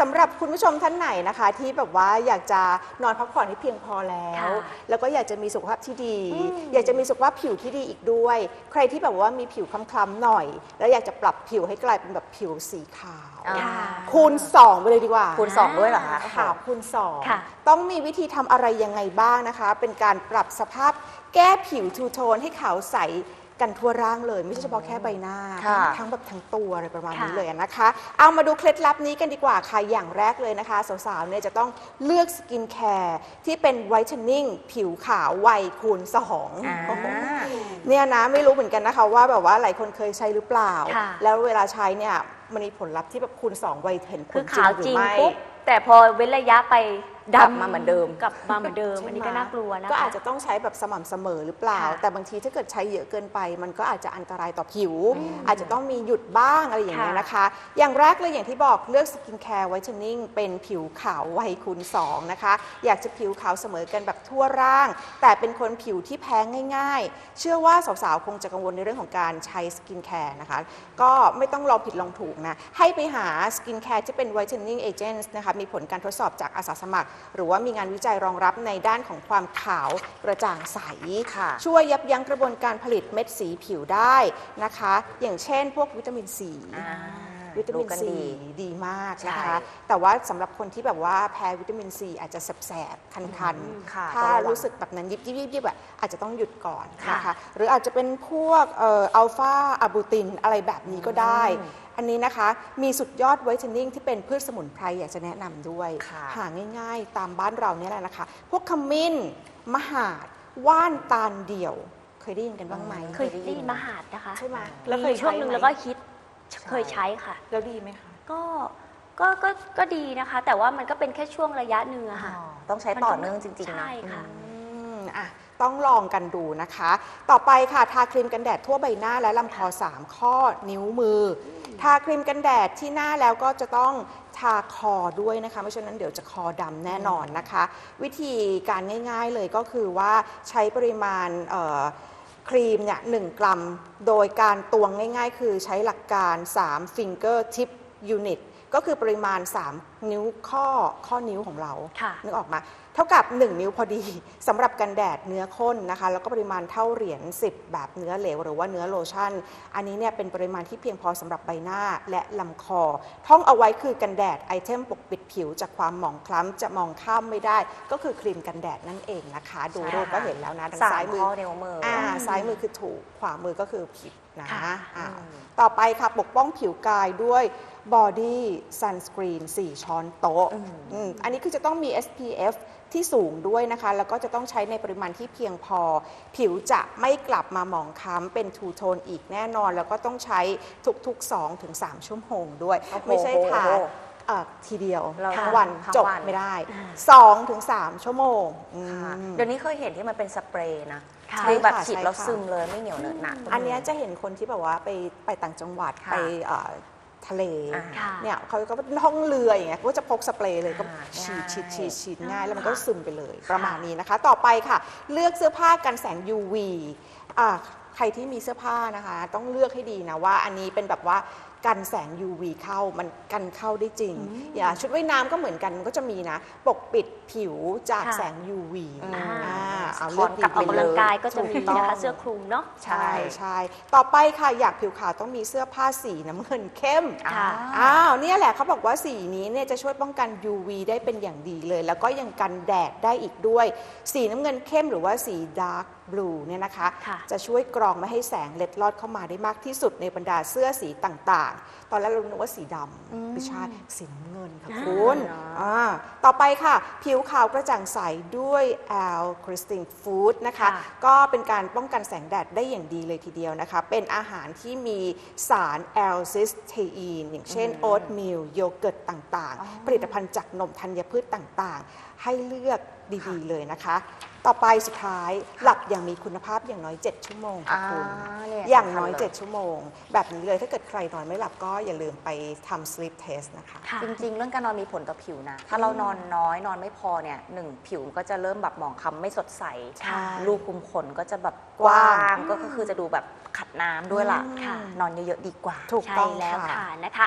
สำหรับคุณผู้ชมท่านไหนนะคะ ที่แบบว่าอยากจะนอนพักผ่อนให้เพียงพอแล้ว ค่ะแล้วก็อยากจะมีสุขภาพที่ดี อืมอยากจะมีสุขภาพผิวที่ดีอีกด้วย ใครที่แบบว่ามีผิวคล้ำๆหน่อย แล้วอยากจะปรับผิวให้กลายเป็นแบบผิวสีขาวอ่าค่ะคูณ2ไปเลยดีกว่า คูณสองด้วยเหรอคะขาวคูณค่ะ2ต้องมีวิธีทำอะไรยังไงบ้างนะคะ เป็นการปรับสภาพแก้ผิวทูโทนให้ขาวใส กันทั่วร่างเลย ไม่ใช่เฉพาะแค่ใบหน้า ค่ะทั้งแบบทั้งตัวอะไรประมาณนี้ค่ะ เลยนะคะ เอามาดูเคล็ดลับนี้กันดีกว่าค่ะอย่างแรกเลยนะคะสาวๆเนี่ยจะต้องเลือกสกินแคร์ที่เป็นไวท์เทนนิ่งผิวขาววัยคูณสองอ่าเนี่ยนะไม่รู้เหมือนกันนะคะว่าแบบว่าหลายคนเคยใช้หรือเปล่า ค่ะ แล้วเวลาใช้เนี่ยมันมีผลลัพธ์ที่แบบคูณ2วัยเห็นผคืลอจริขางวหรืจริองไม่ ปุ๊บแต่พอเว้นระยะไปกลับ ดำมาเหมือนเดิม กลับมาเหมือนเดิมใช่ไหมอันนี้ก็น่ากลัวนะคะ ก็อาจจะต้องใช้แบบสม่ำเสมอหรือเปล่า ค่ะแต่บางทีถ้าเกิดใช้เยอะเกินไป มันก็อาจจะอันตรายต่อผิว อาจจะต้องมีหยุดบ้างอะไรอย่างเงี้ยค่ะนะคะ อย่างแรกเลยอย่างที่บอกเลือกสกินแคร์ไวท์เทนนิ่งเป็นผิวขาววัยคูณ2นะคะ อยากจะผิวขาวเสมอกันแบบทั่วร่าง แต่เป็นคนผิวที่แพ้ง่าย ๆ เชื่อว่าสาวๆ คงจะกังวลในเรื่องของการใช้สกินแคร์นะคะ ก็ไม่ต้องลองผิดลองถูกนะ ให้ไปหาสกินแคร์ที่เป็นไวท์เทนนิ่งเอเจนต์นะคะ มีผลการทดสอบจากอาสาสมัครหรือว่ามีงานวิจัยรองรับในด้านของความขาวกระจ่างใส ค่ะ ช่วยยับยั้งกระบวนการผลิตเม็ดสีผิวได้นะคะ อย่างเช่นพวกวิตามินซี อ่า วิตามินรู้กันซีดีดีมากนะใช่คะแต่ว่าสำหรับคนที่แบบว่าแพ้วิตามินซีอาจจะแสบๆคันอืมค่ะถ้าต้องระวังรู้สึกแบบนั้นยิบยิบยิบยิบอะอาจจะต้องหยุดก่อนค่ะนะคะหรืออาจจะเป็นพวกอัลฟาอะบูตินอะไรแบบนี้ก็ได้ อืมอันนี้นะคะมีสุดยอดไวท์เทนนิ่งที่เป็นพืชสมุนไพรอยากจะแนะนำด้วย ค่ะ หาง่ายๆ ตามบ้านเราเนี่ยแหละนะคะ พวกขมิ้นมหาดว่านตาลเดี่ยว เคยได้ยินกันบ้างไหม เคยได้ยินมหาดนะคะใช่ไหมแล้วเคยช่วงหนึ่งแล้วก็คิด เคยใช้ค่ะ แล้วดีไหมคะก็ก็ก็ก็ดีนะคะ แต่ว่ามันก็เป็นแค่ช่วงระยะหนึ่งอะค่ะอ๋อต้องใช้ต่อเนื่องจริงๆนะใช่ค่ะ อืมอะต้องลองกันดูนะคะ ต่อไปค่ะทาครีมกันแดดทั่วใบหน้าและลำคอ 3 ข้อนิ้วมืออทาครีมกันแดดที่หน้าแล้วก็จะต้องทาคอด้วยนะคะไม่เช่นนั้นเดี๋ยวจะคอดำแน่นอนนะคะ วิธีการง่ายๆเลยก็คือว่าใช้ปริมาณเอ่อ ครีมเนี่ยหกรัม โดยการตวงง่ายๆ คือใช้หลักการ 3 finger tip unit ก็คือปริมาณ 3 นิ้วข้อข้อนิ้วของเรา ค่ะนึกออกมา เท่ากับ 1 นิ้วพอดีสำหรับกันแดดเนื้อข้นนะคะ แล้วก็ปริมาณเท่าเหรียญ10 แบบเนื้อเหลว หรือว่าเนื้อโลชั่น อันนี้เนี่ยเป็นปริมาณที่เพียงพอสำหรับใบหน้าและลำคอ ท่องเอาไว้คือกันแดดไอเทมปกปิดผิวจากความหมองคล้ำจะมองข้ามไม่ได้ ก็คือครีมกันแดดนั่นเองนะคะ ดูใช่รูปก็ค่ะเห็นแล้วนะทางสาซ้ามยมืข้ออนิ้วมืออ อ่าซ้ายมือคือถูกขวามือก็คือผิดนะค่ะอ่าอืมต่อไปค่ะ ปกป้องผิวกายด้วย Body Sunscreen 4ช้อนโต๊ะอืมอืมอันนี้คือจะต้องมี SPF ที่สูงด้วยนะคะ แล้วก็จะต้องใช้ในปริมาณที่เพียงพอ ผิวจะไม่กลับมาหมองคล้ำเป็นทูโทนอีกแน่นอน แล้วก็ต้องใช้ทุกๆ 2-3 ชั่วโมงด้วยโอ้โหไม่ใช่ทา เอ่อทีเดียวเราทั้งวันทั้งจบวันไม่ได้อ่า2-3ชั่วโมงอืม ค่ะเดี๋ยวนี้เคยเห็นที่มันเป็นสเปรย์นะค่ะ คือแบบใช่ค่ะฉีดแล้วใช่ค่ะ ซึมเลยไม่เหนียวเหนอะหนะอันเนี้ยจะเห็นคนที่แบบว่าไปไปต่างจังหวัดค่ะไปเอ่อทะเลอ่าค่ะ เนี่ยเขาก็ท่องเรืออย่างเงี้ยก็จะพกสเปรย์เลยก็อ่าฉีดฉีดง่ายฉีดฉีดง่ายแล้วมันค่ะก็ซึมไปเลยประมาณนี้นะคะ ต่อไปค่ะ เลือกเสื้อผ้ากันแสง UV อ่าใครที่มีเสื้อผ้านะคะ ต้องเลือกให้ดีนะว่าอันนี้เป็นแบบว่า กันแสง UV เข้ามันกันเข้าได้จริง อย่าชุดว่ายน้ำก็เหมือนกันมันก็จะมีนะ ปกปิดผิวจากค่ะแสง UV อืมอ่าเอาสะท้เลืออนกกลับออกดีๆกำลังกายก็จะมีถูต้องนะคะเสื้อคลุมเนาะ ใช่ใช่ ต่อไปค่ะอยากผิวขาวต้องมีเสื้อผ้าสีน้ำเงินเข้ม ค่ะ อ้าวเนี่ยแหละเขาบอกว่าสีนี้เนี่ยจะช่วยป้องกัน UV ได้เป็นอย่างดีเลย แล้วก็ยังกันแดดได้อีกด้วย สีน้ำเงินเข้มหรือว่าสีดาร์กบลูเนี่ยนะคะ ค่ะ จะช่วยกรองไม่ให้แสงเล็ดลอดเข้ามาได้มากที่สุดในบรรดาเสื้อสีต่างๆตอนแรกเราคิดว่าสีดำไม่ใช่สีน้ำเงินค่ะอ่าคุณเนอะอ่าต่อไปค่ะ ผิวขาวกระจ่างใสด้วยแอลคริสตินฟู้ดนะคะค่ะก็เป็นการป้องกันแสงแดดได้อย่างดีเลยทีเดียวนะคะ เป็นอาหารที่มีสารแอลซิสเทอีนอย่างเช่นโอ๊ตมิลโยเกิร์ตต่างๆ ผลิตภัณฑ์จากนมธัญพืชต่างๆ ให้เลือกดีๆเลยนะคะ ต่อไปสุดท้ายหลับอย่างมีคุณภาพอย่างน้อย 7 ชั่วโมงค่ะคุณ เนี่ยอย่างน้อย สำคัญเล7ชั่วโมง แบบนี้เลยถ้าเกิดใครนอนไม่หลับก็อย่าลืมไปทำ sleep test นะคะ ค่ะ จริง ๆ เรื่องการนอนมีผลต่อผิวนะ ถ้าเรานอนน้อยนอนไม่พอเนี่ยหนึ่งผิวก็จะเริ่มแบบหมองคล้ำไม่สดใสใช่รูขุมขนก็จะแบบกกว้าว้างง ก็คือจะดูแบบขัดน้ำด้วยล่ะ อืมค่ะนอนเยอะ ๆ ดีกว่า ถูกใช่ต้องแล้วค่ะ ค่ะนะคะ